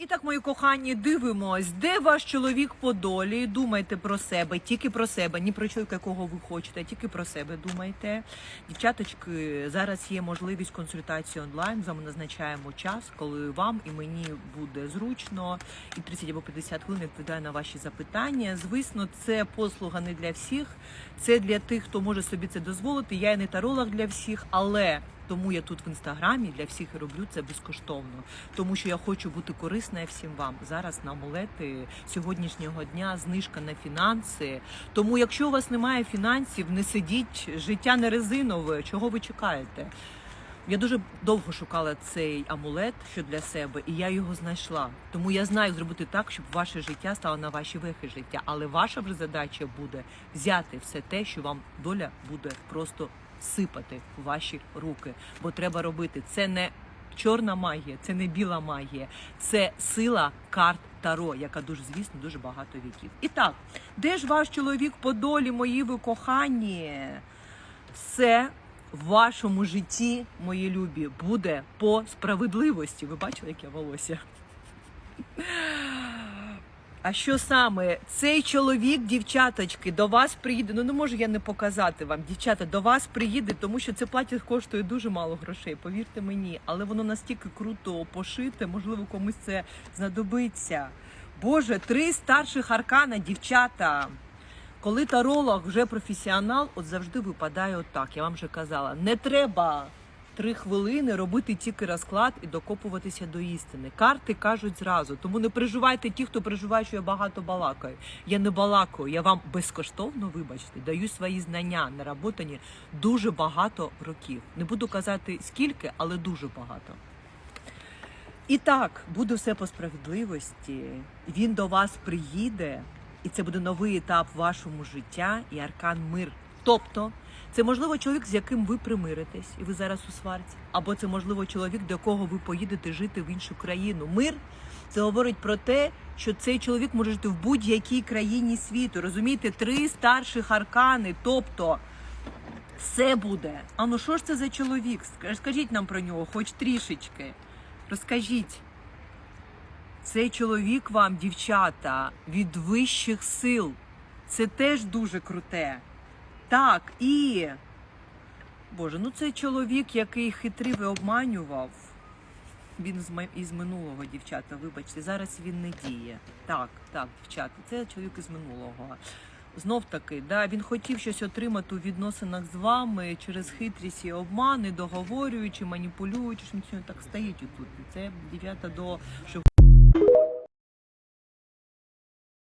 І так, мої кохані, дивимось, де ваш чоловік по долі. Думайте про себе, тільки про себе, ні про чоловіка, якого ви хочете, тільки про себе думайте. Дівчаточки, зараз є можливість консультації онлайн. З вами назначаємо час, коли вам і мені буде зручно. І 30 або 50 хвилин відповідаю на ваші запитання. Звісно, це послуга не для всіх, це для тих, хто може собі це дозволити. Я і не таролог для всіх, але. Тому я тут в інстаграмі для всіх роблю це безкоштовно, тому що я хочу бути корисна всім вам. Зараз на амулети сьогоднішнього дня знижка на фінанси. Тому, якщо у вас немає фінансів, не сидіть, життя не резинове. Чого ви чекаєте? Я дуже довго шукала цей амулет що для себе, і я його знайшла. Тому я знаю, зробити так, щоб ваше життя стало на ваші вехи життя. Але ваша вже задача буде взяти все те, що вам доля буде просто сипати в ваші руки. Бо треба робити це не чорна магія, це не біла магія, це сила карт Таро, яка дуже, звісно, дуже багато віків. І так, де ж ваш чоловік по долі, мої ви кохані? Все в вашому житті, мої любі, буде по справедливості. Ви бачили, яке волосся? А що саме цей чоловік, дівчаточки, до вас приїде? Ну не можу я не показати вам, дівчата, до вас приїде, тому що це плаття коштує дуже мало грошей, повірте мені, але воно настільки круто пошите, можливо, комусь це знадобиться. Боже, три старших аркана, дівчата. Коли таролог вже професіонал, от завжди випадає отак. Я вам вже казала, не треба три хвилини робити тільки розклад і докопуватися до істини. Карти кажуть зразу. Тому не переживайте ті, хто переживає, що я багато балакаю. Я не балакаю, я вам безкоштовно, вибачте, даю свої знання, наработані дуже багато років. Не буду казати скільки, але дуже багато. І так, буде все по справедливості. Він до вас приїде, і це буде новий етап вашому життя і аркан мир. Тобто, це можливо чоловік, з яким ви примиритесь, і ви зараз у сварці, або це можливо чоловік, до якого ви поїдете жити в іншу країну. Мир це говорить про те, що цей чоловік може жити в будь-якій країні світу. Розумієте, три старших аркани. Тобто все буде. А ну що ж це за чоловік? Скажіть нам про нього, хоч трішечки. Розкажіть. Цей чоловік вам, дівчата, від вищих сил. Це теж дуже круте. Так, і. Боже, ну цей чоловік, який хитрив і обманював. Він з із минулого, дівчата, вибачте, зараз він не діє. Так, так, дівчата, це чоловік із минулого. Знов таки, да, він хотів щось отримати у відносинах з вами через хитрість і обмани, договорюючи, маніпулюючи, що так стоїть тут. Це дев'ята до